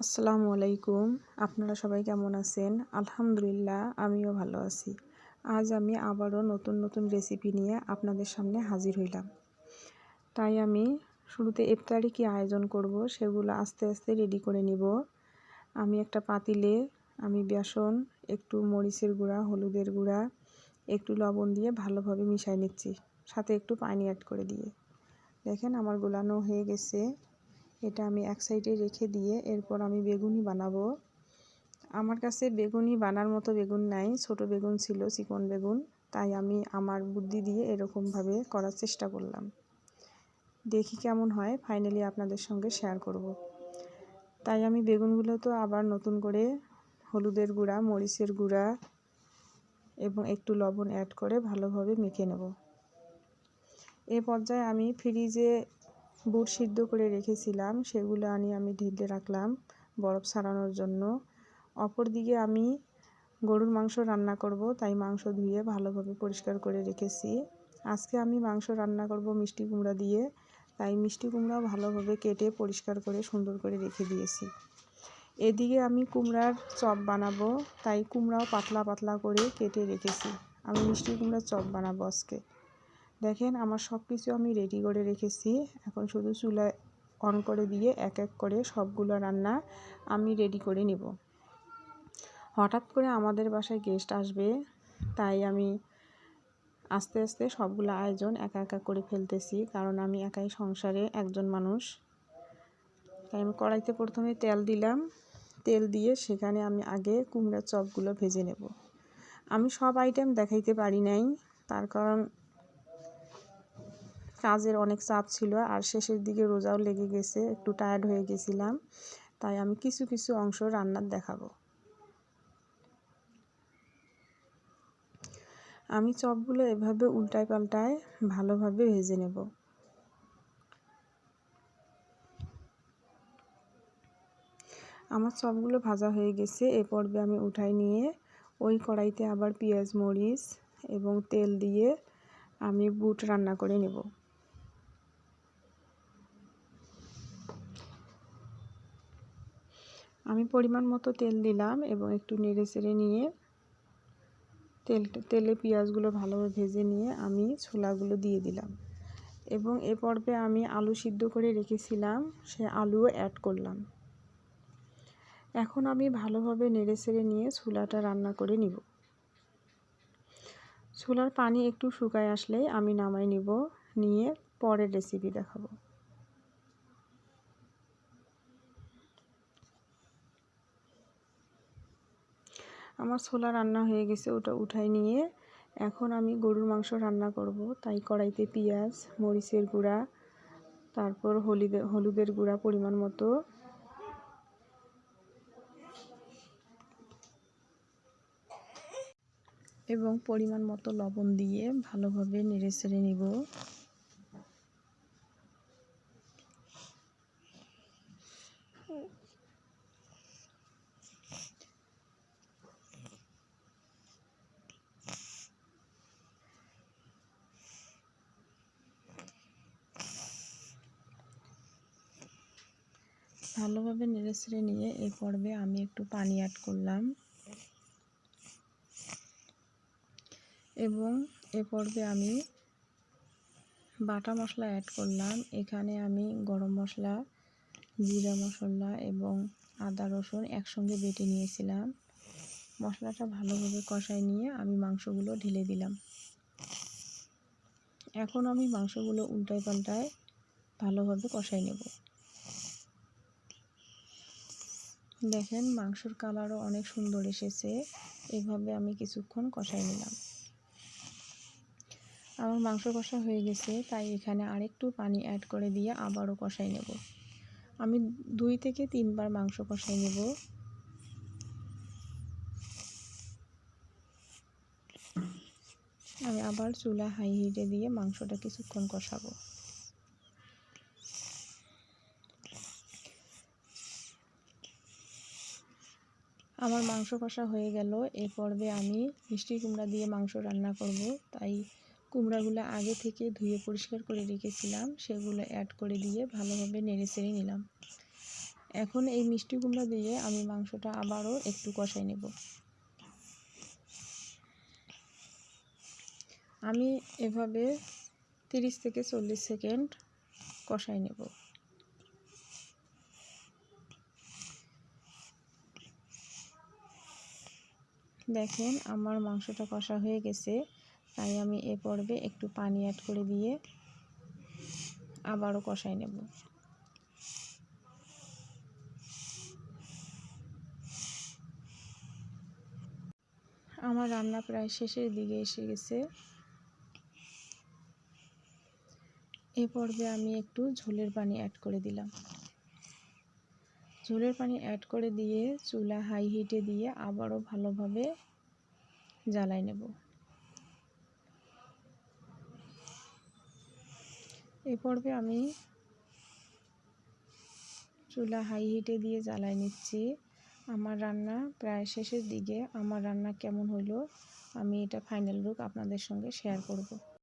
আসসালামু আলাইকুম। আপনারা সবাই কেমন আছেন? আলহামদুলিল্লাহ, আমিও ভালো আছি। আজ আমি আবারও নতুন নতুন রেসিপি নিয়ে আপনাদের সামনে হাজির হইলাম। তাই আমি শুরুতে ইফতারি কি আয়োজন করব সেগুলো আস্তে আস্তে রেডি করে নিব। আমি একটা পাতিলে আমি বেসন, একটু মরিচের গুঁড়া, হলুদের গুঁড়া, একটু লবণ দিয়ে ভালোভাবে মিশাই নিচ্ছি। সাথে একটু পানি অ্যাড করে দিয়ে। দেখেন আমার গোলানো হয়ে গেছে। এটা আমি এক সাইডে রেখে দিয়ে এরপর আমি বেগুনি বানাবো। আমার কাছে বেগুনি বানার মতো বেগুন নাই, ছোট বেগুন ছিল, চিকন বেগুন। তাই আমি আমার বুদ্ধি দিয়ে এরকমভাবে করার চেষ্টা করলাম। দেখি কেমন হয় ফাইনালি আপনাদের সঙ্গে শেয়ার করব। তাই আমি বেগুনগুলো তো আবার নতুন করে হলুদের গুঁড়া, মরিচের গুঁড়া এবং একটু লবণ অ্যাড করে ভালোভাবে মেখে নেব। এ পর্যায়ে আমি ফ্রিজে বুট সিদ্ধ করে রেখেছিলাম, সেগুলো আনি আমি ঢেলে রাখলাম বরফ ছাড়ানোর জন্য। অপরদিকে আমি গরুর মাংস রান্না করব, তাই মাংস ধুয়ে ভালোভাবে পরিষ্কার করে রেখেছি। আজকে আমি মাংস রান্না করব মিষ্টি কুমড়া দিয়ে, তাই মিষ্টি কুমড়াও ভালোভাবে কেটে পরিষ্কার করে সুন্দর করে রেখে দিয়েছি। এদিকে আমি কুমড়ার চপ বানাবো, তাই কুমড়াও পাতলা পাতলা করে কেটে রেখেছি। আমি মিষ্টি কুমড়ার চপ বানাবো আজকে। দেখেন, আমার সব কিছু আমি রেডি করে রেখেছি। এখন শুধু চুলা অন করে দিয়ে এক এক করে সবগুলো রান্না আমি রেডি করে নিব। হঠাৎ করে আমাদের বাসায় গেস্ট আসবে, তাই আমি আস্তে আস্তে সবগুলো আয়োজন একা একা করে ফেলতেছি, কারণ আমি একাই সংসারে একজন মানুষ। তাই আমি কড়াইতে প্রথমে তেল দিলাম। তেল দিয়ে সেখানে আমি আগে কুমড়ার চপগুলো ভেজে নেব। আমি সব আইটেম দেখাইতে পারি নাই, তার কারণ কাজের অনেক চাপ ছিল আর শেষের দিকে রোজাও লেগে গেছে, একটু টায়ার্ড হয়ে গেছিলাম। তাই আমি কিছু কিছু অংশ রান্নার দেখাবো। আমি চপগুলো এভাবে উল্টায় পাল্টায় ভালোভাবে ভেজে নেব। আমার চপগুলো ভাজা হয়ে গেছে, এ পর্বে আমি উঠাই নিয়ে ওই কড়াইতে আবার পেঁয়াজ, মরিচ এবং তেল দিয়ে আমি বুট রান্না করে নেব। আমি পরিমাণ মতো তেল দিলাম এবং একটু নেড়ে চেড়ে নিয়ে তেল, তেলে পেঁয়াজগুলো ভালোভাবে ভেজে নিয়ে আমি ছোলাগুলো দিয়ে দিলাম। এবং এ পর্বে আমি আলু সিদ্ধ করে রেখেছিলাম, সে আলুও অ্যাড করলাম। এখন আমি ভালোভাবে নেড়ে চেড়ে নিয়ে ছোলাটা রান্না করে নিব। ছোলার পানি একটু শুকায় আসলেই আমি নামাই নিব, নিয়ে পরের রেসিপি দেখাবো। আমার ছোলা রান্না হয়ে গেছে, ওটা উঠাই নিয়ে। এখন আমি গরুর মাংস রান্না করব। তাই কড়াইতে পেঁয়াজ, মরিচের গুঁড়া, তারপর হলুদের হলুদের গুঁড়া পরিমাণ মতো। এবং পরিমাণ মতো লবণ দিয়ে ভালোভাবে নেড়ে চেড়ে নিব। ভালোভাবে নেড়ে ছেড়ে নিয়ে এই পর্বে আমি একটু পানি অ্যাড করলাম। এবং এ পর্বে আমি বাটা মশলা অ্যাড করলাম। এখানে আমি গরম মশলা, জিরা মশলা এবং আদা রসুন একসঙ্গে বেটে নিয়েছিলাম। মশলাটা ভালোভাবে কষায় নিয়ে আমি মাংসগুলো ঢেলে দিলাম। এখন আমি মাংসগুলো উল্টায় পাল্টায় ভালোভাবে কষাই নেব। দেখেন, মাংসর কালারও অনেক সুন্দর এসেছে। এভাবে আমি কিছুক্ষণ কষাই নিলাম। আমার মাংস কষা হয়ে গেছে, তাই এখানে আরেকটু পানি অ্যাড করে দিয়ে আবারও কষাই নেব। আমি দুই থেকে তিনবার মাংস কষাই নেব। আমি আবার চুলা হাই হিটে দিয়ে মাংসটা কিছুক্ষণ কষাবো। আমার মাংস কষা হয়ে গেল। এ পর্বে আমি মিষ্টি কুমড়া দিয়ে মাংস রান্না করব। তাই কুমড়াগুলো আগে থেকে ধুয়ে পরিষ্কার করে রেখেছিলাম। সেগুলো অ্যাড করে দিয়ে ভালোভাবে নেড়ে চেড়ে নিলাম। এখন এই মিষ্টি কুমড়া দিয়ে আমি মাংসটা আবারও একটু কষাই নেব। আমি এভাবে তিরিশ থেকে চল্লিশ সেকেন্ড কষাই নেব। দেখেন আমার মাংসটা কষা হয়ে গেছে, তাই আমি এ পর্বে একটু পানি অ্যাড করে দিয়ে আবারও কষাই নেব। আমার রান্না প্রায় শেষের দিকে এসে গেছে। এ পর্বে আমি একটু ঝোলের পানি অ্যাড করে দিলাম। ঝোলের পানি অ্যাড করে দিয়ে চুলা হাই হিটে দিয়ে আবারও ভালোভাবে জ্বালাই নেব। এ পর্বে আমি চুলা হাই হিটে দিয়ে জ্বালাই নিচ্ছি। আমার রান্না প্রায় শেষের দিকে। আমার রান্না কেমন হলো আমি এটা ফাইনাল লুক আপনাদের সঙ্গে শেয়ার করব।